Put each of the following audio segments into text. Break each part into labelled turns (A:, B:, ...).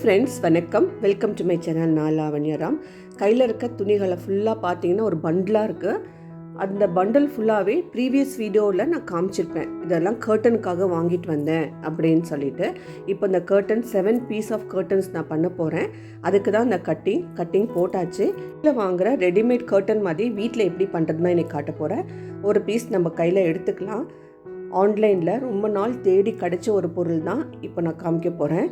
A: Friends வணக்கம். Welcome to my channel நான் லாவண்யராம் கையில் இருக்க துணிகளை ஃபுல்லாக பார்த்தீங்கன்னா ஒரு பண்டிலாக இருக்குது அந்த பண்டல் ஃபுல்லாகவே ப்ரீவியஸ் வீடியோவில் நான் காமிச்சிருப்பேன். இதெல்லாம் கர்ட்டனுக்காக வாங்கிட்டு வந்தேன் அப்படின்னு சொல்லிட்டு. இப்போ இந்த curtain seven piece of curtains நான் பண்ண போகிறேன் அதுக்கு தான் இந்த கட்டிங் கட்டிங் போட்டாச்சு. இதில் வாங்குகிற ரெடிமேட் கர்ட்டன் மாதிரி வீட்டில் எப்படி பண்ணுறதுன்னு இன்றைக்கி காட்ட போகிறேன் ஒரு பீஸ் நம்ம கையில் எடுத்துக்கலாம். ஆன்லைனில் ரொம்ப நாள் தேடி கிடைச்ச ஒரு பொருள் தான் இப்போ நான் காமிக்க போகிறேன்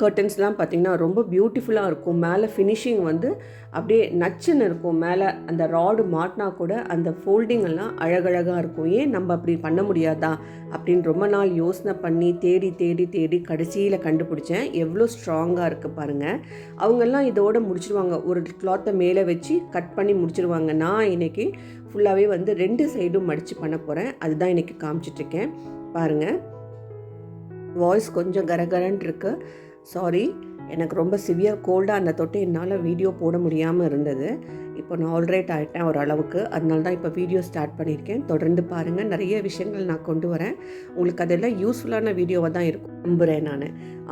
A: கர்டன்ஸ்லாம் பார்த்தீங்கன்னா ரொம்ப பியூட்டிஃபுல்லாக இருக்கும். மேலே ஃபினிஷிங் வந்து அப்படியே நச்சுன்னு இருக்கும். மேலே அந்த ராடு மாட்டினா கூட அந்த ஃபோல்டிங் எல்லாம் அழகழகாக இருக்கும். ஏன் நம்ம அப்படி பண்ண முடியாதா? அப்படின்னு ரொம்ப நாள் யோசனை பண்ணி தேடி தேடி தேடி கடைசியில் கண்டுபிடிச்சேன். எவ்வளோ ஸ்ட்ராங்காக இருக்குது பாருங்கள் அவங்கெல்லாம் இதோட முடிச்சிருவாங்க. ஒரு கிளாத்தை மேலே வச்சு கட் பண்ணி முடிச்சிருவாங்க. நான் இன்றைக்கி ஃபுல்லாகவே வந்து ரெண்டு சைடும் மடித்து பண்ண போகிறேன் அதுதான் இன்றைக்கி காமிச்சிட்ருக்கேன் பாருங்கள் வாய்ஸ் கொஞ்சம் கரகரன்னு இருக்குது சாரி எனக்கு ரொம்ப சிவியர் கோல்டாக அந்த தொட்டு என்னால் வீடியோ போட முடியாமல் இருந்தது. இப்போ நான் ஆல்ரைட் ஆகிட்டேன் ஒரு அளவுக்கு அதனால தான் இப்போ வீடியோ ஸ்டார்ட் பண்ணியிருக்கேன். தொடர்ந்து பாருங்கள் நிறைய விஷயங்கள் நான் கொண்டு வரேன். உங்களுக்கு அதெல்லாம் யூஸ்ஃபுல்லான வீடியோவாக தான் இருக்கும். நம்புகிறேன் நான்.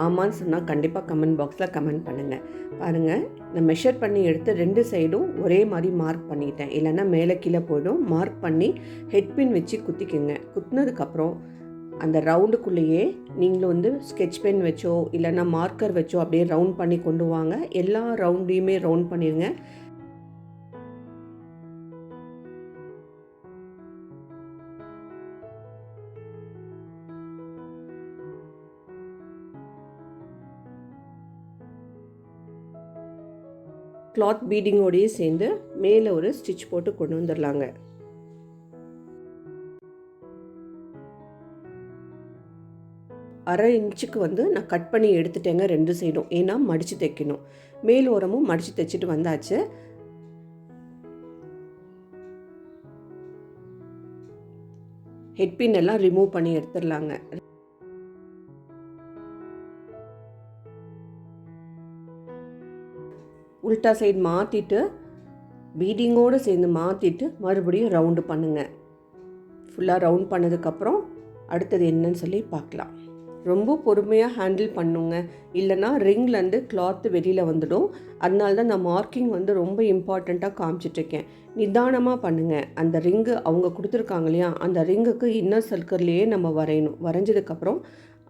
A: ஆமான்னு சொன்னால் கண்டிப்பாக கமெண்ட் பாக்ஸில் கமெண்ட் பண்ணுங்கள் பாருங்கள் நான் மெஷர் பண்ணி எடுத்து ரெண்டு சைடும் ஒரே மாதிரி மார்க் பண்ணிட்டேன். இல்லைன்னா மேலே கீழே போயிடும். மார்க் பண்ணி ஹெட்பின் வச்சு குத்திக்குங்க. குத்துனதுக்கப்புறம் அந்த ரவுண்டுக்குள்ளேயே நீங்களும் வந்து ஸ்கெட்ச் பென் வச்சோ இல்லைன்னா மார்க்கர் வச்சோ அப்படியே ரவுண்ட் பண்ணி கொண்டு வாங்க. எல்லா ரவுண்டையுமே ரவுண்ட் பண்ணிடுங்க. கிளாத் பீடிங்கோடையே சேர்ந்து மேலே ஒரு ஸ்டிச் போட்டு கொண்டு வந்துடலாங்க. அரை இன்ச்சுக்கு வந்து நான் கட் பண்ணி எடுத்துட்டேங்க ரெண்டு சைடும். ஏன்னா மடித்து தைக்கணும். மேல் ஓரமும் மடித்து தைச்சிட்டு வந்தாச்சு. ஹெட்பின் எல்லாம் ரிமூவ் பண்ணி எடுத்துடலாங்க. உல்டா சைடு மாற்றிட்டு பீடிங்கோடு சேர்ந்து மாற்றிட்டு மறுபடியும் ரவுண்டு பண்ணுங்கள் ஃபுல்லாக ரவுண்ட் பண்ணதுக்கப்புறம் அடுத்தது என்னன்னு சொல்லி பார்க்கலாம். ரொம்ப பொறுமையாக ஹேண்டில் பண்ணுங்க. இல்லைன்னா ரிங்லேருந்து கிளாத்து வெளியில் வந்துடும். அதனால தான் நான் மார்க்கிங் வந்து ரொம்ப இம்பார்ட்டண்ட்டாக காமிச்சிட்ருக்கேன் நிதானமாக பண்ணுங்கள் அந்த ரிங்கு அவங்க கொடுத்துருக்காங்க இல்லையா? அந்த ரிங்குக்கு இன்னர் சர்க்கிள்லேயே நம்ம வரையணும். வரைஞ்சதுக்கப்புறம்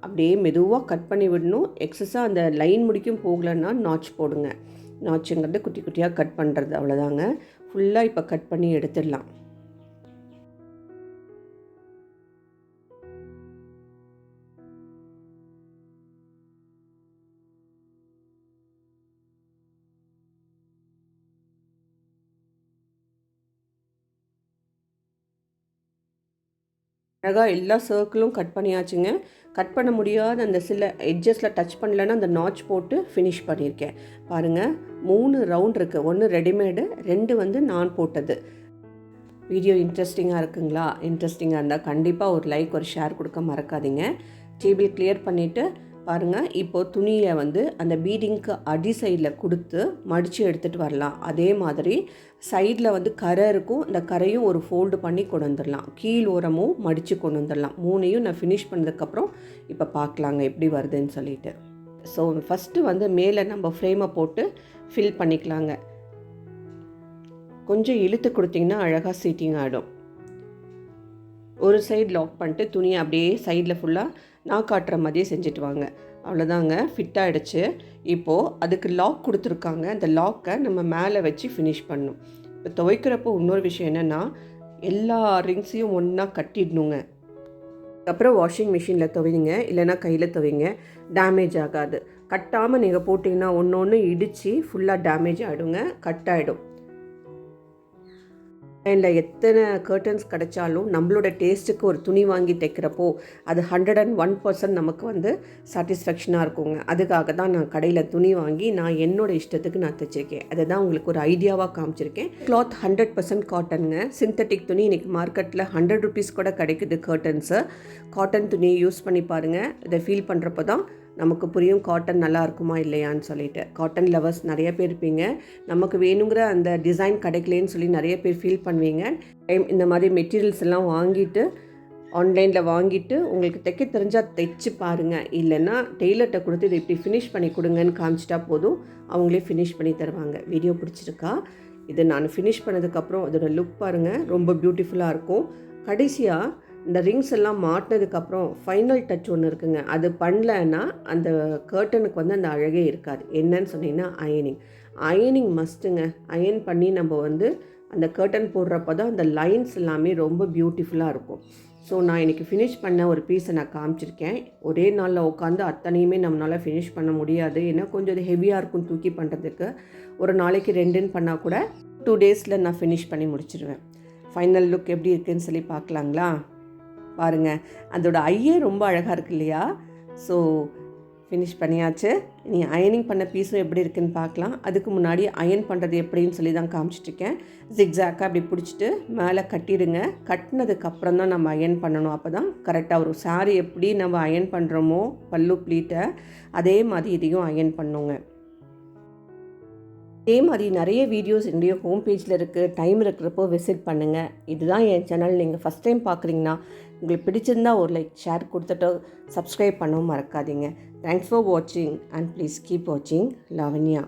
A: அப்படியே மெதுவாக கட் பண்ணி விடணும். எக்ஸஸாக அந்த லைன் முடிக்கும் போகலன்னா நாச் போடுங்க. நாச்சுங்கிறது குட்டி குட்டியாக கட் பண்ணுறது அவ்வளோதாங்க ஃபுல்லாக இப்போ கட் பண்ணி எடுத்துடலாம். அழகாக எல்லா சர்க்கிளும் கட் பண்ணியாச்சுங்க. கட் பண்ண முடியாத அந்த சில எட்ஜஸில் டச் பண்ணலன்னா அந்த நாச் போட்டு ஃபினிஷ் பண்ணியிருக்கேன். பாருங்கள் மூணு ரவுண்ட் இருக்குது ஒன்று ரெடிமேடு ரெண்டு வந்து நான் போட்டது. வீடியோ இன்ட்ரெஸ்டிங்காக இருக்குங்களா? இன்ட்ரெஸ்டிங்காக இருந்தால் கண்டிப்பாக ஒரு லைக் ஒரு ஷேர் கொடுக்க மறக்காதீங்க. டேபிள் கிளியர் பண்ணிவிட்டு பாருங்கள் இப்போது துணியை வந்து அந்த பீடிங்க்கு அடி சைடில் கொடுத்து மடித்து எடுத்துகிட்டு வரலாம். அதே மாதிரி சைடில் வந்து கரை இருக்கும். இந்த கரையும் ஒரு ஃபோல்டு பண்ணி கொண்டு வந்துடலாம் கீழ் ஓரமும் மடித்து கொண்டு வந்துடலாம் மூணையும் நான் ஃபினிஷ் பண்ணதுக்கப்புறம் இப்போ பார்க்கலாங்க எப்படி வருதுன்னு சொல்லிட்டு. ஸோ ஃபஸ்ட்டு வந்து மேலே நம்ம ஃப்ரேமை போட்டு ஃபில் பண்ணிக்கலாங்க. கொஞ்சம் இழுத்து கொடுத்தீங்கன்னா அழகாக சீட்டிங் ஆகிடும் ஒரு சைடு லாக் பண்ணிட்டு துணியை அப்படியே சைடில் ஃபுல்லாக நான் காட்டுற மாதிரியே செஞ்சுட்டு வாங்க. அவ்வளோதாங்க ஃபிட் ஆகிடுச்சு இப்போது அதுக்கு லாக் கொடுத்துருக்காங்க. அந்த லாக்கை நம்ம மேலே வச்சு ஃபினிஷ் பண்ணணும் இப்போ துவைக்கிறப்போ இன்னொரு விஷயம் என்னென்னா எல்லா ரிங்ஸையும் ஒன்றா கட்டிடணுங்க. அப்புறம் வாஷிங் மிஷினில் துவைங்க இல்லைன்னா கையில் துவைங்க. டேமேஜ் ஆகாது. கட்டாமல் நீங்கள் போட்டிங்கன்னா ஒன்று ஒன்று இடித்து ஃபுல்லாக டேமேஜ் ஆகிடுங்க கட் ஆகிடும் அண்ட் எத்தனை கர்டன்ஸ் கிடைச்சாலும் நம்மளோட டேஸ்ட்டுக்கு ஒரு துணி வாங்கி தைக்கிறப்போ அது ஹண்ட்ரட் அண்ட் ஒன் பர்சன்ட் நமக்கு வந்து சாட்டிஸ்ஃபேக்ஷனாக இருக்குங்க. அதுக்காக தான் நான் கடையில் துணி வாங்கி நான் என்னோடய இஷ்டத்துக்கு நான் தைச்சிருக்கேன். அதை தான் உங்களுக்கு ஒரு ஐடியாவாக காமிச்சிருக்கேன். கிளாத் ஹண்ட்ரட் பர்சன்ட் காட்டனுங்க சிந்தட்டிக் துணி இன்றைக்கி மார்க்கெட்டில் ஹண்ட்ரட் ருபீஸ் கூட கிடைக்குது கர்டன்ஸு காட்டன் துணியை யூஸ் பண்ணி பாருங்கள் இதை ஃபீல் பண்ணுறப்போ தான் நமக்கு புரியும் காட்டன் நல்லா இருக்குமா இல்லையான்னு சொல்லிட்டு. காட்டன் லவர்ஸ் நிறைய பேர் இருப்பீங்க. நமக்கு வேணுங்கிற அந்த டிசைன் கிடைக்கலன்னு சொல்லி நிறைய பேர் ஃபீல் பண்ணுவீங்க. டைம் இந்த மாதிரி மெட்டீரியல்ஸ் எல்லாம் வாங்கிட்டு ஆன்லைனில் வாங்கிட்டு உங்களுக்கு தைக்க தெரிஞ்சால் தைச்சு பாருங்கள் இல்லைன்னா டெய்லர்கிட்ட கொடுத்து இதை இப்படி ஃபினிஷ் பண்ணி கொடுங்கன்னு காமிச்சிட்டா போதும். அவங்களே ஃபினிஷ் பண்ணி தருவாங்க. வீடியோ பிடிச்சிருக்கா? இது நான் ஃபினிஷ் பண்ணதுக்கப்புறம் அதோடய லுக் பாருங்கள் ரொம்ப பியூட்டிஃபுல்லாக இருக்கும். கடைசியாக இந்த ரிங்ஸ் எல்லாம் மாட்டினதுக்கப்புறம் ஃபைனல் டச் ஒன்று இருக்குங்க. அது பண்ணலன்னா அந்த கர்ட்டனுக்கு வந்து அந்த அழகே இருக்காது. என்னன்னு சொன்னீங்கன்னா அயனிங் அயனிங் மஸ்ட்டுங்க அயன் பண்ணி நம்ம வந்து அந்த கர்ட்டன் போடுறப்ப தான் அந்த லைன்ஸ் எல்லாமே ரொம்ப பியூட்டிஃபுல்லாக இருக்கும். ஸோ நான் இன்றைக்கி ஃபினிஷ் பண்ண ஒரு பீஸை நான் காமிச்சிருக்கேன். ஒரே நாளில் உட்காந்து அத்தனையுமே நம்மளால் ஃபினிஷ் பண்ண முடியாது. ஏன்னா கொஞ்சம் அது ஹெவியாக இருக்கும் தூக்கி பண்ணுறதுக்கு ஒரு நாளைக்கு ரெண்டுன்னு பண்ணால் கூட டூ டேஸில் நான் ஃபினிஷ் பண்ணி முடிச்சிடுவேன் ஃபைனல் லுக் எப்படி இருக்குதுன்னு சொல்லி பார்க்கலாங்களா? பாருங்கள் அதோட ஐயே ரொம்ப அழகாக இருக்கு இல்லையா? ஸோ ஃபினிஷ் பண்ணியாச்சு. நீ அயனிங் பண்ண பீஸும் எப்படி இருக்குன்னு பார்க்கலாம். அதுக்கு முன்னாடி அயன் பண்ணுறது எப்படின்னு சொல்லி தான் காமிச்சிட்ருக்கேன் ஜிக்ஸாக்காக அப்படி பிடிச்சிட்டு மேலே கட்டிடுங்க. கட்டினதுக்கப்புறம் தான் நம்ம அயன் பண்ணணும். அப்போ தான் கரெக்டாக வரும். சாரி எப்படி நம்ம அயன் பண்ணுறோமோ பல்லு ப்ளீட்டை அதே மாதிரி இதையும் அயன் பண்ணுங்க. இதே மாதிரி நிறைய வீடியோஸ் என்னுடைய ஹோம் பேஜில் இருக்குது டைம் இருக்கிறப்போ விசிட் பண்ணுங்கள் இதுதான் என் சேனல் நீங்கள் ஃபஸ்ட் டைம் பார்க்குறீங்கன்னா உங்களுக்கு பிடிச்சிருந்தா ஒரு லைக் ஷேர் கொடுத்துட்டு சப்ஸ்கிரைப் பண்ணவும் மறக்காதீங்க. தேங்க்ஸ் ஃபார் வாட்சிங் அண்ட் ப்ளீஸ் கீப் வாட்சிங் லவன்யா